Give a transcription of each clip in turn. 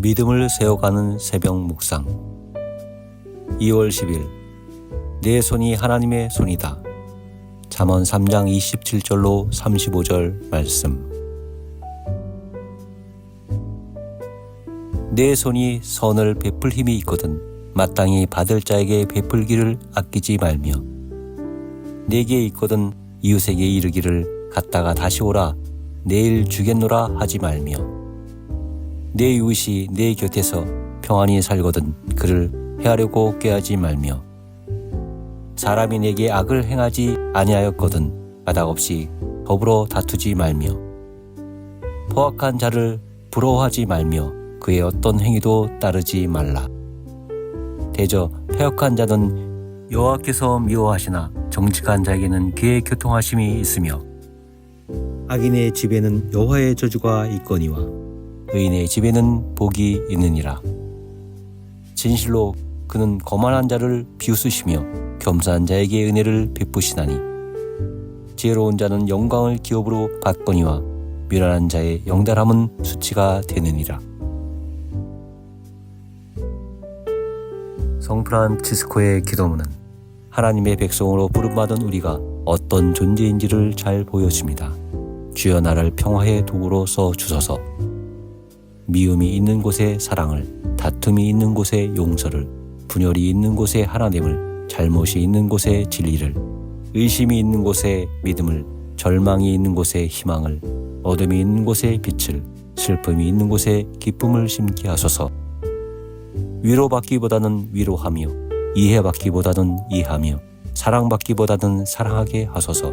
믿음을 세워가는 새벽 묵상 2월 10일 내 손이 하나님의 손이다. 잠언 3장 27절로 35절 말씀 내 손이 선을 베풀 힘이 있거든 마땅히 받을 자에게 베풀기를 아끼지 말며 내게 있거든 이웃에게 이르기를 갔다가 다시 오라 내일 주겠노라 하지 말며 내 이웃이 내 곁에서 평안히 살거든 그를 해하려고 꾀하지 말며 사람이 내게 악을 행하지 아니하였거든 까닭없이 더불어 다투지 말며 포악한 자를 부러워하지 말며 그의 어떤 행위도 따르지 말라. 대저 폐역한 자는 여호와께서 미워하시나 정직한 자에게는 그의 교통하심이 있으며 악인의 집에는 여호와의 저주가 있거니와 의인의 집에는 복이 있느니라 진실로 그는 거만한 자를 비웃으시며 겸사한 자에게 은혜를 베푸시나니 지혜로운 자는 영광을 기업으로 받거니와 미련한 자의 영달함은 수치가 되느니라 성프란치스코의 기도문은 하나님의 백성으로 부름받은 우리가 어떤 존재인지를 잘 보여줍니다. 주여 나를 평화의 도구로 써 주소서. 미움이 있는 곳에 사랑을, 다툼이 있는 곳에 용서를, 분열이 있는 곳에 하나님을, 잘못이 있는 곳에 진리를, 의심이 있는 곳에 믿음을, 절망이 있는 곳에 희망을, 어둠이 있는 곳에 빛을, 슬픔이 있는 곳에 기쁨을 심게 하소서. 위로받기보다는 위로하며, 이해받기보다는 이해하며, 사랑받기보다는 사랑하게 하소서.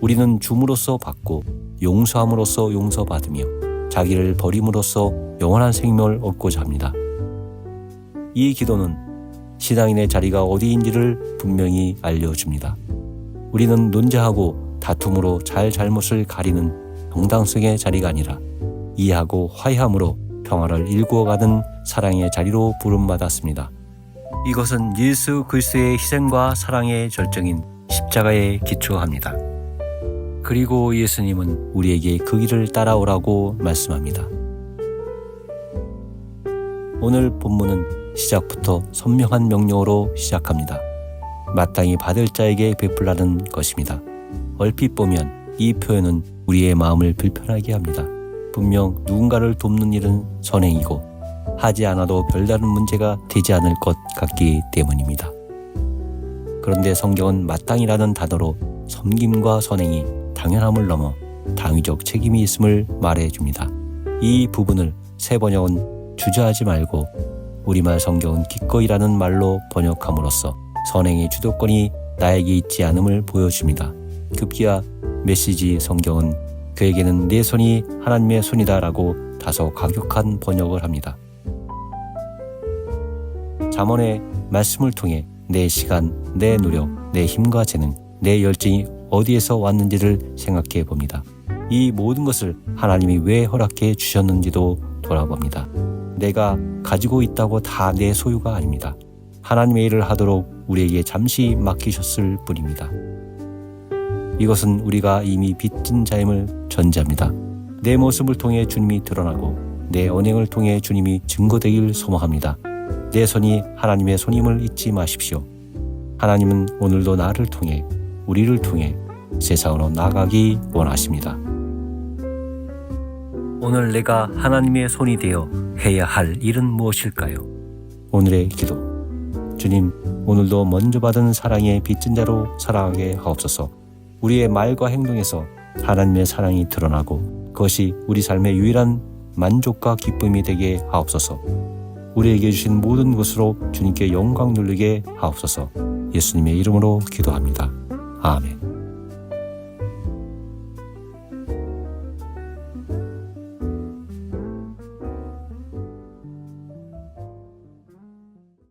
우리는 줌으로써 받고 용서함으로써 용서받으며 자기를 버림으로써 영원한 생명을 얻고자 합니다. 이 기도는 신앙인의 자리가 어디인지를 분명히 알려줍니다. 우리는 논쟁하고 다툼으로 잘 잘못을 가리는 정당성의 자리가 아니라 이해하고 화해함으로 평화를 일구어가는 사랑의 자리로 부름받았습니다. 이것은 예수 그리스도의 희생과 사랑의 절정인 십자가에 기초합니다. 그리고 예수님은 우리에게 그 길을 따라오라고 말씀합니다. 오늘 본문은 시작부터 선명한 명령어로 시작합니다. 마땅히 받을 자에게 베풀라는 것입니다. 얼핏 보면 이 표현은 우리의 마음을 불편하게 합니다. 분명 누군가를 돕는 일은 선행이고 하지 않아도 별다른 문제가 되지 않을 것 같기 때문입니다. 그런데 성경은 마땅이라는 단어로 섬김과 선행이 당연함을 넘어 당위적 책임이 있음을 말해 줍니다. 이 부분을 새 번역은 주저하지 말고 우리말 성경은 기꺼이라는 말로 번역함으로써 선행의 주도권이 나에게 있지 않음을 보여줍니다. 급기야 메시지 성경은 그에게는 내 손이 하나님의 손이다라고 다소 과격한 번역을 합니다. 잠언의 말씀을 통해 내 시간, 내 노력, 내 힘과 재능, 내 열정이 어디에서 왔는지를 생각해 봅니다. 이 모든 것을 하나님이 왜 허락해 주셨는지도 돌아봅니다. 내가 가지고 있다고 다 내 소유가 아닙니다. 하나님의 일을 하도록 우리에게 잠시 맡기셨을 뿐입니다. 이것은 우리가 이미 빚진 자임을 전제합니다. 내 모습을 통해 주님이 드러나고 내 언행을 통해 주님이 증거되길 소망합니다. 내 손이 하나님의 손임을 잊지 마십시오. 하나님은 오늘도 나를 통해 우리를 통해 세상으로 나가기 원하십니다. 오늘 내가 하나님의 손이 되어 해야 할 일은 무엇일까요? 오늘의 기도. 주님, 오늘도 먼저 받은 사랑의 빚진 자로 살아가게 하옵소서. 우리의 말과 행동에서 하나님의 사랑이 드러나고 그것이 우리 삶의 유일한 만족과 기쁨이 되게 하옵소서. 우리에게 주신 모든 것으로 주님께 영광 돌리게 하옵소서. 예수님의 이름으로 기도합니다. 아멘.